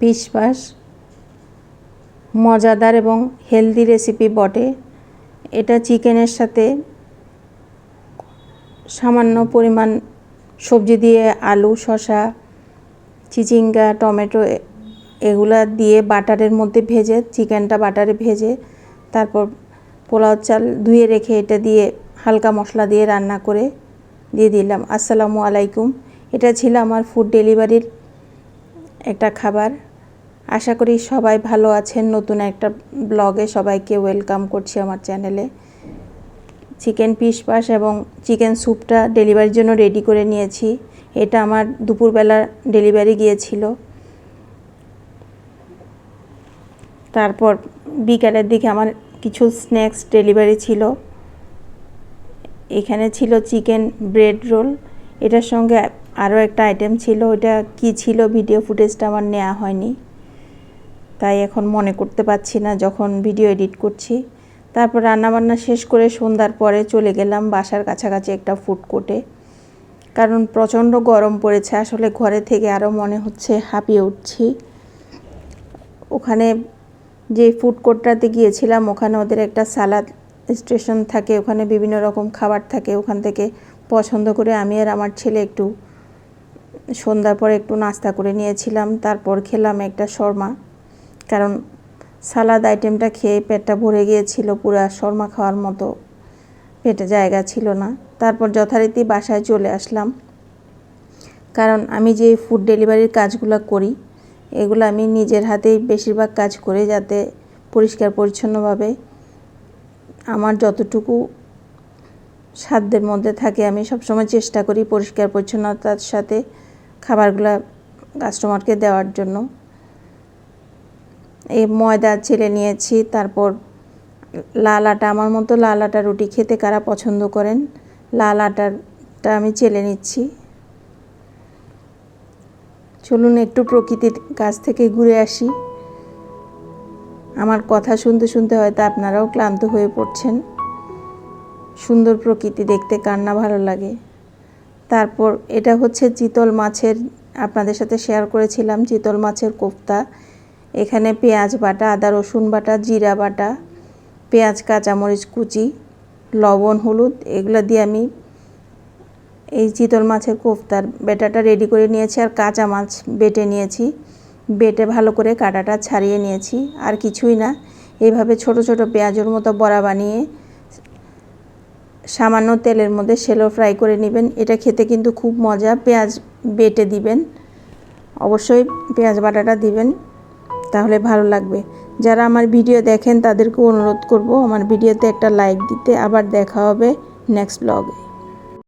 পিসপাস মজাদার এবং healthy recipe বটে। এটা চিকেনের সাথে সামান্য পরিমাণ সবজি দিয়ে আলু, শসা, চিচিঙ্গা, টমেটো এগুলা দিয়ে বাটারের মধ্যে ভেজে, চিকেনটা বাটারে ভেজে, তারপর পোলাও চাল ধুয়ে রেখে এটা দিয়ে হালকা মশলা দিয়ে রান্না করে দিয়ে দিলাম। আসসালামু আলাইকুম। এটা ছিল আমার ফুড ডেলিভারির একটা খাবার। আশা করি সবাই ভালো আছেন। নতুন একটা ব্লগে সবাইকে ওয়েলকাম করছি আমার চ্যানেলে। চিকেন পিস পাস এবং চিকেন স্যুপটা ডেলিভারির জন্য রেডি করে নিয়েছি। এটা আমার দুপুরবেলা ডেলিভারি গিয়েছিল। তারপর বিকালের দিকে আমার কিছু স্ন্যাক্স ডেলিভারি ছিল। এখানে ছিল চিকেন ব্রেড রোল। এটার সঙ্গে আরও একটা আইটেম ছিল, ওইটা কি ছিল ভিডিও ফুটেজটা আমার নেওয়া হয়নি। তাই এখন মনে করতে পারছি না যখন ভিডিও এডিট করছি। তারপর রান্নাবান্না শেষ করে সন্ধ্যার পরে চলে গেলাম বাসার কাছাকাছি একটা ফুড কোর্টে কারণ প্রচণ্ড গরম পড়েছে, আসলে ঘরে থেকে আরও মনে হচ্ছে হাঁপিয়ে উঠছি। ওখানে যে ফুড কোর্টটাতে গিয়েছিলাম, ওখানে ওদের একটা সালাদ স্টেশন থাকে, ওখানে বিভিন্ন রকম খাবার থাকে, ওখান থেকে পছন্দ করে আমি আর আমার ছেলে একটু সন্ধ্যার পর একটু নাস্তা করে নিয়েছিলাম, তারপর খেলাম একটা শর্মা। কারণ সালাদ আইটেমটা খেয়ে পেটটা ভরে গিয়েছিল, পুরো শর্মা খাওয়ার মতো পেটে জায়গা ছিল না। তারপর যথারীতি বাসায় চলে আসলাম। কারণ আমি যে ফুড ডেলিভারির কাজগুলো করি, এগুলো আমি নিজের হাতেই বেশিরভাগ কাজ করে যাতে পরিষ্কার পরিচ্ছন্নভাবে আমার যতটুকু সাধ্যের মধ্যে থাকে, আমি সবসময় চেষ্টা করি পরিষ্কার পরিচ্ছন্নতার সাথে খাবারগুলো কাস্টমারকে দেওয়ার জন্য। এই ময়দা ছেলে নিয়েছি, তারপর লাল আটা, আমার মতো লাল আটা রুটি খেতে কারা পছন্দ করেন? লাল আটাটা আমি চেলে নিচ্ছি। চলুন একটু প্রকৃতির কাছ থেকে ঘুরে আসি। আমার কথা শুনতে শুনতে হয়তো আপনারাও ক্লান্ত হয়ে পড়ছেন। সুন্দর প্রকৃতি দেখতে কার না ভালো লাগে। তারপর এটা হচ্ছে চিতল মাছের, আপনাদের সাথে শেয়ার করেছিলাম, চিতল মাছের কোফতা। এখানে পেঁয়াজ বাটা, আদা রসুন বাটা, জিরা বাটা, পেঁয়াজ, কাঁচামরিচ, কুচি, লবণ, হলুদ, এগুলো দিয়ে আমি এই চিতল মাছের কোফতার বেটাটা রেডি করে নিয়েছি আর কাঁচা মাছ বেটে নিয়েছি। বেটে ভালো করে কাটাটা ছাড়িয়ে নিয়েছি, আর কিছুই না। এইভাবে ছোট ছোট পেঁয়াজের মতো বড়া বানিয়ে সামান্য তেলের মধ্যে সেলো ফ্রাই করে নেবেন। এটা খেতে কিন্তু খুব মজা। পেঁয়াজ বেটে দিবেন। অবশ্যই পেঁয়াজ বাটাটা দিবেন, তাহলে ভালো লাগবে। যারা আমার ভিডিও দেখেন তাদেরকে অনুরোধ করব আমার ভিডিওতে একটা লাইক দিতে। আবার দেখা হবে নেক্সট ব্লগে